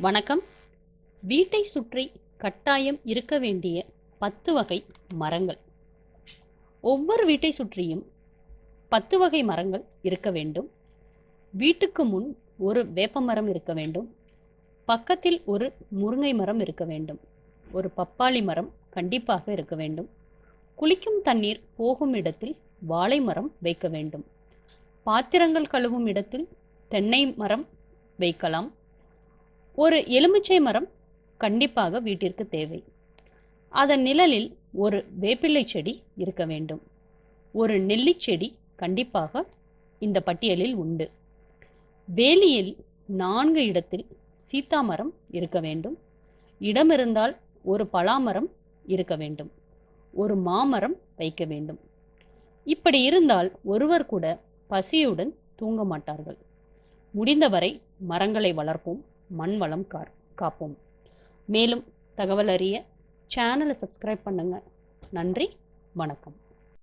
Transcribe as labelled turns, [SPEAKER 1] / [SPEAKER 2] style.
[SPEAKER 1] வணக்கம். வீட்டை சுற்றி கட்டாயம் இருக்க வேண்டிய பத்து வகை மரங்கள். ஒவ்வொரு வீட்டை சுற்றியும் பத்து வகை மரங்கள் இருக்க வேண்டும். வீட்டுக்கு முன் ஒரு வேப்ப மரம் இருக்க வேண்டும். பக்கத்தில் ஒரு முருங்கை மரம் இருக்க வேண்டும். ஒரு பப்பாளி மரம் கண்டிப்பாக இருக்க வேண்டும். குளிக்கும் தண்ணீர் போகும் இடத்தில் வாழை மரம் வைக்க வேண்டும். பாத்திரங்கள் கழுவும் இடத்தில் தென்னை மரம் வைக்கலாம். ஒரு எலுமிச்சை மரம் கண்டிப்பாக வீட்டிற்கு தேவை. அதன் நிழலில் ஒரு வேப்பிள்ளை செடி இருக்க வேண்டும். ஒரு நெல்லிச்செடி கண்டிப்பாக இந்த பட்டியலில் உண்டு. வேலியில் நான்கு இடத்தில் சீத்தா மரம் இருக்க வேண்டும். இடம் இருந்தால் ஒரு பலாமரம் இருக்க வேண்டும். ஒரு மாமரம் வைக்க வேண்டும். இப்படி இருந்தால் ஒருவர் கூட பசியுடன் தூங்க மாட்டார்கள். முடிந்தவரை மரங்களை வளர்ப்போம். மண் வளம் கார் காப்போம். மேலும் தகவல் அறிய சேனலை சப்ஸ்கிரைப் பண்ணுங்கள் நன்றி வணக்கம்.